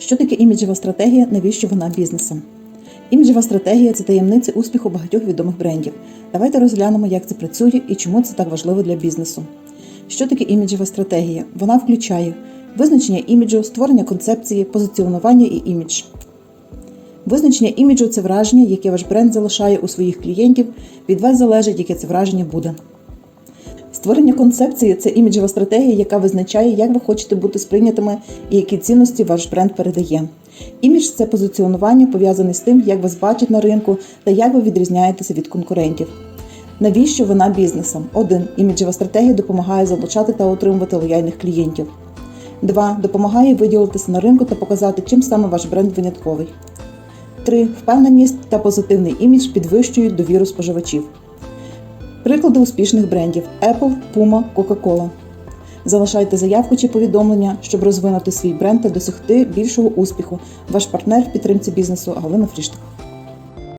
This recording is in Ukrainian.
Що таке іміджева стратегія? Навіщо вона бізнесам? Іміджева стратегія це таємниця успіху багатьох відомих брендів. Давайте розглянемо, як це працює і чому це так важливо для бізнесу. Що таке іміджева стратегія? Вона включає визначення іміджу, створення концепції, позиціонування і імідж. Визначення іміджу це враження, яке ваш бренд залишає у своїх клієнтів. Від вас залежить, яке це враження буде. Створення концепції це іміджева стратегія, яка визначає, як ви хочете бути сприйнятими і які цінності ваш бренд передає. Імідж це позиціонування пов'язане з тим, як вас бачать на ринку та як ви відрізняєтеся від конкурентів. Навіщо вона бізнесам? 1. Іміджева стратегія допомагає залучати та отримувати лояльних клієнтів. 2. Допомагає виділитися на ринку та показати, чим саме ваш бренд винятковий. 3. Впевненість та позитивний імідж підвищують довіру споживачів. Приклади успішних брендів Apple, Puma, Coca-Cola. Залишайте заявку чи повідомлення, щоб розвинути свій бренд та досягти більшого успіху. Ваш партнер в підтримці бізнесу Галина Фріштак.